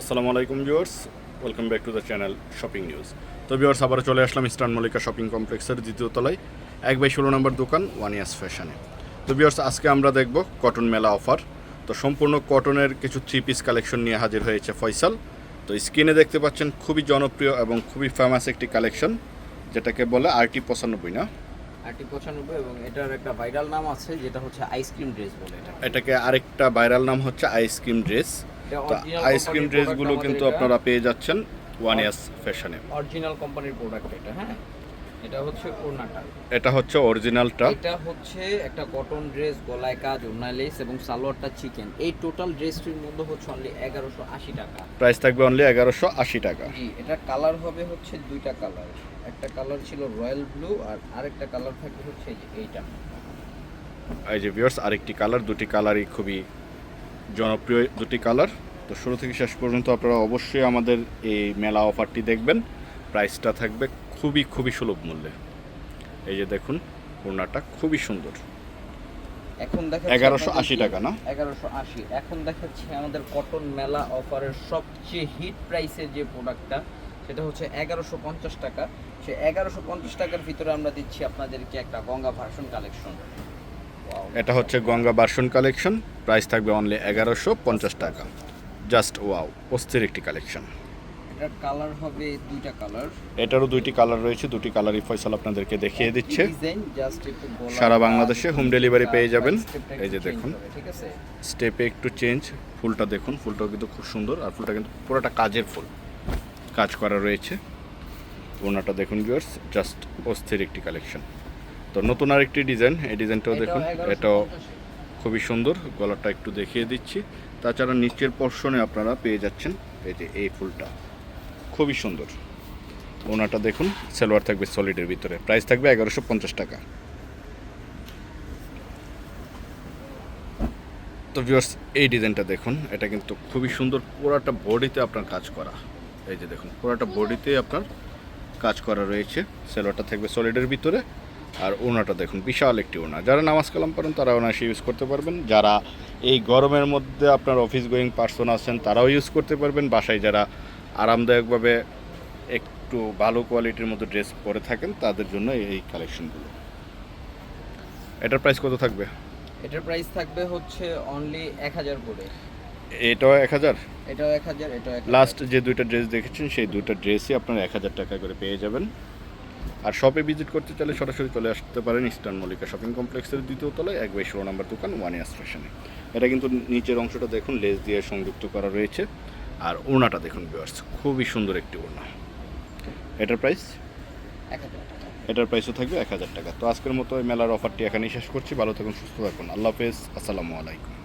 আসসালামু আলাইকুম viewers welcome back to the channel shopping news. তো ভিউয়ার্স আবার চলে আসলাম ইস্টার্ন মল্লিকা শপিং কমপ্লেক্সের দ্বিতীয় তলায় এক বাই ষোলো নম্বর দোকান ওয়ান ইয়ার্স ফ্যাশনে। তো ভিউয়ার্স আজকে আমরা দেখব কটন মেলা অফার। তো সম্পূর্ণ কটনের কিছু থ্রি পিস কালেকশন নিয়ে হাজির হয়েছে ফয়সাল। তো স্ক্রিনে দেখতে পাচ্ছেন খুবই জনপ্রিয় এবং খুবই ফেমাস একটি কালেকশন যেটাকে বলে আরটি পঁচানব্বই না? আরটি পঁচানব্বই এবং এটার একটা ভাইরাল নাম আছে যেটা হচ্ছে আইসক্রিম ড্রেস বলে এটা। এটাকে আরেকটা ভাইরাল নাম হচ্ছে আইসক্রিম ড্রেস আইসক্রিম ড্রেসগুলো কিন্তু আপনারা পেয়ে যাচ্ছেন ওয়ান ইয়ার্স ফ্যাশনে অরিজিনাল কোম্পানির প্রোডাক্ট এটা হ্যাঁ? এটা হচ্ছে ওড়নাটা। এটা হচ্ছে অরিজিনালটা এটা হচ্ছে একটা কটন ড্রেস গলায় কাজ ওড়না লেস এবং সালোয়ারটা চিকেন এই টোটাল ড্রেসটির মধ্যে হচ্ছে অনলি এগারোশো আশি টাকা। প্রাইস থাকবে অনলি এগারোশো আশি টাকা। জি এটা কালার হবে হচ্ছে দুইটা কালার একটা কালার ছিল রয়্যাল ব্লু আর আরেকটা কালার থাকবে হচ্ছে এইটা। এই যে ভিউয়ার্স আরেকটি কালার দুটি কালারই খুবই জনপ্রিয় দুটি কালার। তো শুরু থেকে শেষ পর্যন্ত আপনারা অবশ্যই আমাদের এই মেলা অফারটি দেখবেন। প্রাইসটা থাকবে খুবই খুবই সুলভ মূল্যে। এই যে দেখুন ওড়নাটা খুবই সুন্দর। এখন দেখা 1180 টাকা না? এগারোশো আশি। এখন দেখাচ্ছি আমাদের কটন মেলা অফারের সবচেয়ে হিট প্রাইসের যে প্রোডাক্টটা সেটা হচ্ছে এগারোশো পঞ্চাশ টাকা। সে এগারোশো পঞ্চাশ টাকার ভিতরে আমরা দিচ্ছি আপনাদেরকে একটা গঙ্গা ভার্সন কালেকশন এটা হচ্ছে গঙ্গা বার্সন কালেকশন। প্রাইস থাকবে অনলি এগারোশো পঞ্চাশ টাকা। জাস্ট ওয়াও অস্থির একটি কালেকশন। এটার কালার হবে দুইটা কালার। এটারও দুইটি কালার রয়েছে দুটি কালারই ফয়সাল আপনাদেরকে দেখিয়ে দিচ্ছে। সারা বাংলাদেশে home delivery পেয়ে যাবেন। এই যে দেখুন। স্টেপে একটু চেঞ্জ ফুলটা দেখুন ফুলটাও কিন্তু খুব সুন্দর আর ফুলটা কিন্তু পুরোটা কাজের ফুল। কাজ করা রয়েছে। ওনাটা দেখুন ভিউয়ার্স জাস্ট অস্থির একটি কালেকশন। তো নতুন আরেকটি ডিজাইন এই ডিজাইনটাও দেখুন এটাও এটাও 1150 খুবই সুন্দর গলাটা একটু দেখিয়ে দিচ্ছি। তাছাড়া নিচের পর্শনে আপনারা পেয়ে যাচ্ছেন এই যে এই ফুলটা। খুবই সুন্দর। ওনাটা দেখুন সালোয়ার থাকবে সলিডের ভিতরে। প্রাইস থাকবে এগারোশো পঞ্চাশ টাকা। তো ভিউয়ার্স এই ডিজাইনটা দেখুন এটা কিন্তু খুবই সুন্দর পুরাটা বডিতে আপনার কাজ করা। এই যে দেখুন পুরাটা বডিতে আপনার কাজ করা রয়েছে। সেলোয়ারটা থাকবে সলিডের ভিতরে। আর ওনাটা দেখুন বিশাল একটি ওনা। যারা নামাজ কালাম পারেন তারা ওনাসে ইউজ করতে পারবেন। যারা এই গরমের মধ্যে আপনার অফিস গোয়িং পার্সন আছেন তারাও ইউজ করতে পারবেন। বাসায় যারা আরামদায়কভাবে একটু ভালো কোয়ালিটির মতো ড্রেস পরে থাকেন তাদের জন্য এই কালেকশনগুলো এটার প্রাইস কত থাকবে? এটার প্রাইস থাকবে হচ্ছে অনলি এক হাজার করে। এটাও এক হাজার? এটাও এক হাজার এটাও লাস্ট যে দুইটা ড্রেস দেখেছেন সেই দুইটা ড্রেসই আপনারা এক হাজার টাকা করে পেয়ে যাবেন। আর শপে ভিজিট করতে চাইলে সরাসরি চলে আসতে পারেন ইস্টার্ন মল্লিকা শপিং কমপ্লেক্সের দ্বিতীয় তলায় এক বাই ষোলো নম্বর দোকান ওয়ান ইয়ার্স ফ্যাশনে এটা কিন্তু নিচের অংশটা দেখুন লেস দিয়ে সংযুক্ত করা রয়েছে। আর ওড়নাটা দেখুন ভিউয়ার্স খুবই সুন্দর একটি ওড়না। এটার প্রাইস এক এটার প্রাইসও থাকবে এক হাজার টাকা। তো আজকের মতো এই মেলার অফারটি এখানেই শেষ করছি। ভালো থাকুন সুস্থ থাকুন। আল্লাহ হাফেজ। আসসালামু আলাইকুম।